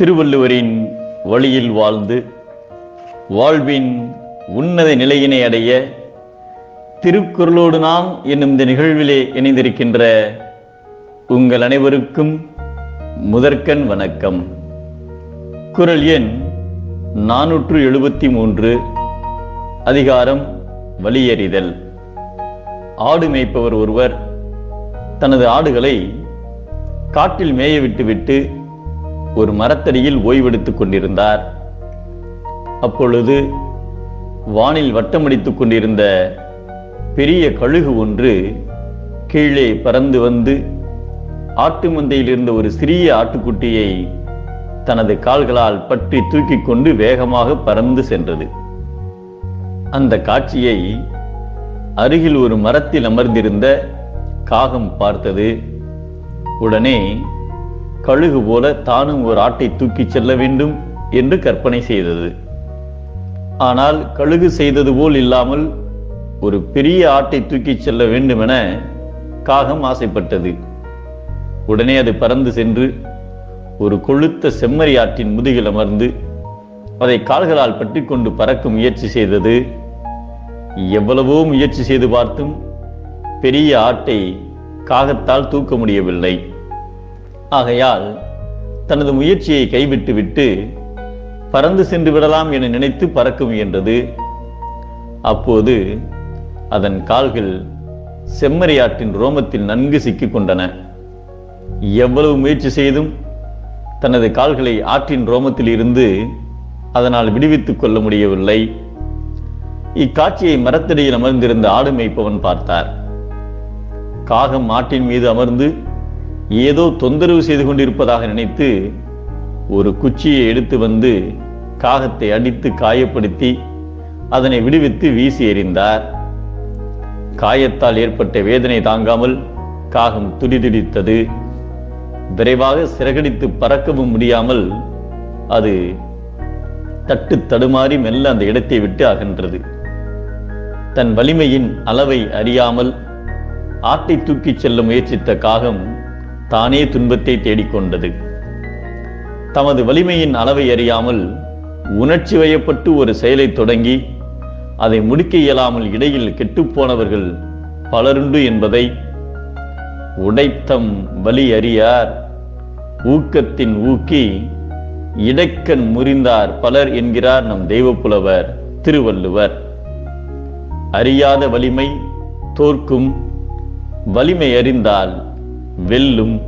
திருவள்ளுவரின் வழியில் வாழ்ந்து வாழ்வின் உன்னத நிலையினை அடைய திருக்குறளோடு நாம் என்னும் இந்த நிகழ்விலே இணைந்திருக்கின்ற உங்கள் அனைவருக்கும் முதற்கண் வணக்கம். குறள் எண் நானூற்று எழுபத்தி மூன்று அதிகாரம் வழியறிதல் ஆடு மேய்ப்பவர் ஒருவர் தனது ஆடுகளை காட்டில் மேய விட்டுவிட்டு ஒரு மரத்தடியில் ஓய்வெடுத்துக் கொண்டிருந்தார். அப்பொழுது வானில் வட்டமடித்துக் கொண்டிருந்த பெரிய கழுகு ஒன்று கீழே பறந்து வந்து ஆட்டு மந்தையில் இருந்த ஒரு சிறிய ஆட்டுக்குட்டியை தனது கால்களால் பற்றி தூக்கிக் கொண்டு வேகமாக பறந்து சென்றது. அந்த காட்சியை அருகில் ஒரு மரத்தில் அமர்ந்திருந்த காகம் பார்த்தது. உடனே கழுகு போல தானும் ஒரு ஆட்டை தூக்கிச் செல்ல வேண்டும் என்று கற்பனை செய்தது. ஆனால் கழுகு செய்தது போல் இல்லாமல் ஒரு பெரிய ஆட்டை தூக்கிச் செல்ல வேண்டுமென காகம் ஆசைப்பட்டது. உடனே அது பறந்து சென்று ஒரு கொழுத்த செம்மறி ஆட்டின் முதுகில் அமர்ந்து அதை கால்களால் பற்றி கொண்டு பறக்க முயற்சி செய்தது. எவ்வளவோ முயற்சி செய்து பார்த்தும் பெரிய ஆட்டை காகத்தால் தூக்க முடியவில்லை. ஆகையால் தனது முயற்சியை கைவிட்டு விட்டு பறந்து சென்று விடலாம் என நினைத்து பறக்க முயன்றது. அப்போது அதன் கால்கள் செம்மறியாட்டின் ரோமத்தில் நன்கு சிக்கிக் கொண்டன. எவ்வளவு முயற்சி செய்தும் தனது கால்களை ஆற்றின் ரோமத்தில் இருந்து அதனால் விடுவித்துக் கொள்ள முடியவில்லை. இக்காட்சியை மரத்தடியில் அமர்ந்திருந்த ஆடு மேய்ப்பவன் பார்த்தார். காகம் ஆட்டின் மீது அமர்ந்து ஏதோ தொந்தரவு செய்து கொண்டிருப்பதாக நினைத்து ஒரு குச்சியை எடுத்து வந்து காகத்தை அடித்து காயப்படுத்தி அதனை விடுவித்து வீசி எறிந்தார். காயத்தால் ஏற்பட்ட வேதனை தாங்காமல் காகம் துடிதுடித்தது. விரைவாக சிறகடித்து பறக்கவும் முடியாமல் அது தட்டு தடுமாறி மெல்ல அந்த இடத்தை விட்டு அகன்றது. தன் வலிமையின் அளவை அறியாமல் ஆட்டை தூக்கிச் செல்ல முயற்சித்த காகம் தானே துன்பத்தை தேடிக்கொண்டது. தமது வலிமையின் அளவை அறியாமல் உணர்ச்சி வயப்பட்டு ஒரு செயலை தொடங்கி அதை முடிக்க இயலாமல் இடையில் கெட்டுப்போனவர்கள் பலருண்டு என்பதை உடைத்தம் வலி அறியார். ஊக்கத்தின் ஊக்கி இடக்கண் முறிந்தார் பலர் என்கிறார் நம் தெய்வப்புலவர் திருவள்ளுவர். அறியாத வலிமை தோற்கும் வலிமை அறிந்தால் வெல்லும்